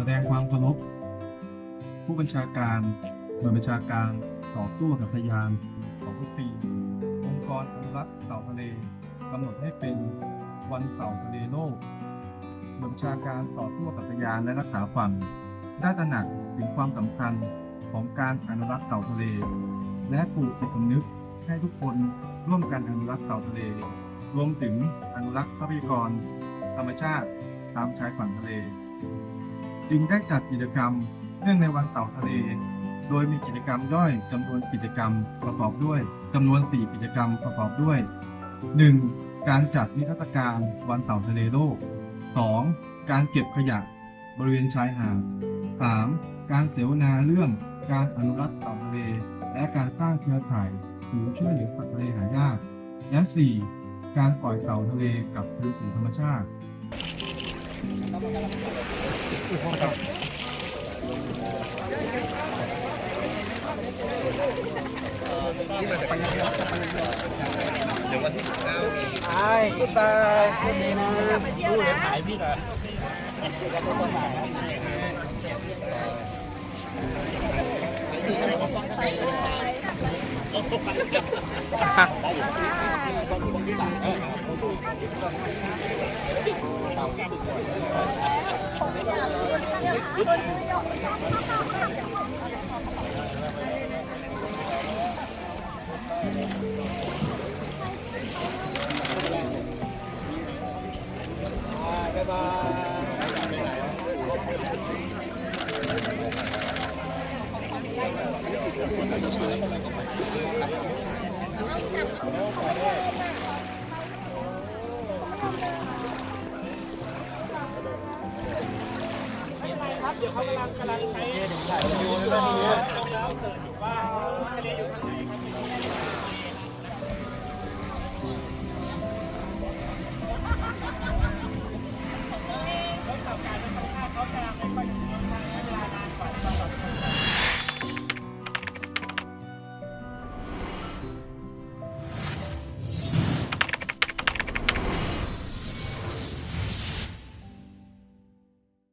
แสดงความเคารพผู้บัญชาการหน่วยบัญชาการต่อสู้กับสยานของทุกปี องค์กรอนุรักษ์เต่าทะเลกำหนดให้เป็นวันเต่าทะเลโลกหน่วยบัญชาการต่อสู้กับสยานและรักษาฝั่งได้ตระหนักถึงความสำคัญของการอนุรักษ์เต่าทะเล และปลูกจิตสำนึกให้ทุกคนร่วมกันอนุรักษ์เต่าทะเล รวมถึงอนุรักษ์ทรัพยากร ธรรมชาติตามชายฝั่งทะเล จึงได้จัดกิจกรรมเนื่องในวันเต่าทะเล โดยมีกิจกรรมย่อยจำนวนกิจกรรมประกอบด้วยจำนวน 4 กิจกรรมประกอบด้วย 1. การจัดนิทรรศการวันเต่าทะเลโลก 2. การเก็บขยะบริเวณชายหาด 3. การเสวนาเรื่องการอนุรักษ์เต่าทะเล และการสร้างเครือข่ายศูนย์ช่วยเหลือสัตว์ทะเลหายาก และ 4. การปล่อยเต่าทะเลกลับคืนสู่ธรรมชาติ ไปคุณบายคุณดีนะดูเลยถ่ายพี่เหรอ บ๊ายบาย ครับเดี๋ยวเขากำลังกำลังใช้ดูแล้วเกิดอยู่ว่าทะเลอยู่ข้างไหน